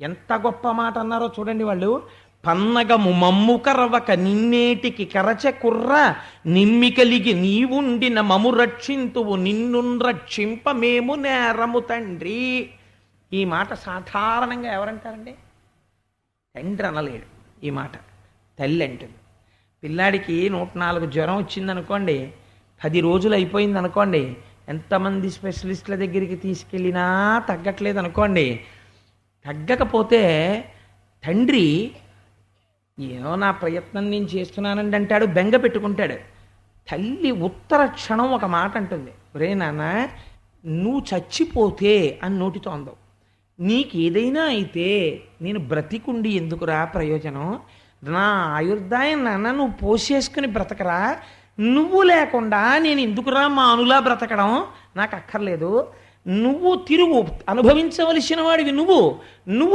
ఎంత గొప్ప మాట అన్నారో చూడండి వాళ్ళు. పన్నగము మమ్ము కరవక నిన్నేటికి కరచ కుర్ర నిమ్మి కలిగి నీవుండిన మము రక్షింతువు నిన్ను రక్షింప మేము నేరము తండ్రి. ఈ మాట సాధారణంగా ఎవరంటారండి? తండ్రి అనలేడు ఈ మాట. తల్లి అంటుంది. పిల్లాడికి నూట నాలుగు జ్వరం వచ్చిందనుకోండి పది రోజులు అయిపోయింది అనుకోండి ఎంతమంది స్పెషలిస్టుల దగ్గరికి తీసుకెళ్ళినా తగ్గట్లేదు అనుకోండి తగ్గకపోతే తండ్రి ఏదో నా ప్రయత్నం నేను చేస్తున్నానండి అంటాడు బెంగ పెట్టుకుంటాడు. తల్లి ఉత్తర క్షణం ఒక మాట అంటుంది రే నాన్న నువ్వు చచ్చిపోతే అని నోటితో అందవు నీకు ఏదైనా అయితే నేను బ్రతికుండి ఎందుకురా ప్రయోజనం? నా ఆయుర్దాయం నాన్న నువ్వు పోసేసుకుని బ్రతకరా. నువ్వు లేకుండా నేను ఎందుకురా మా అనులా బ్రతకడం? నాకు అక్కర్లేదు. నువ్వు తిరుగు అనుభవించవలసిన వాడివి నువ్వు. నువ్వు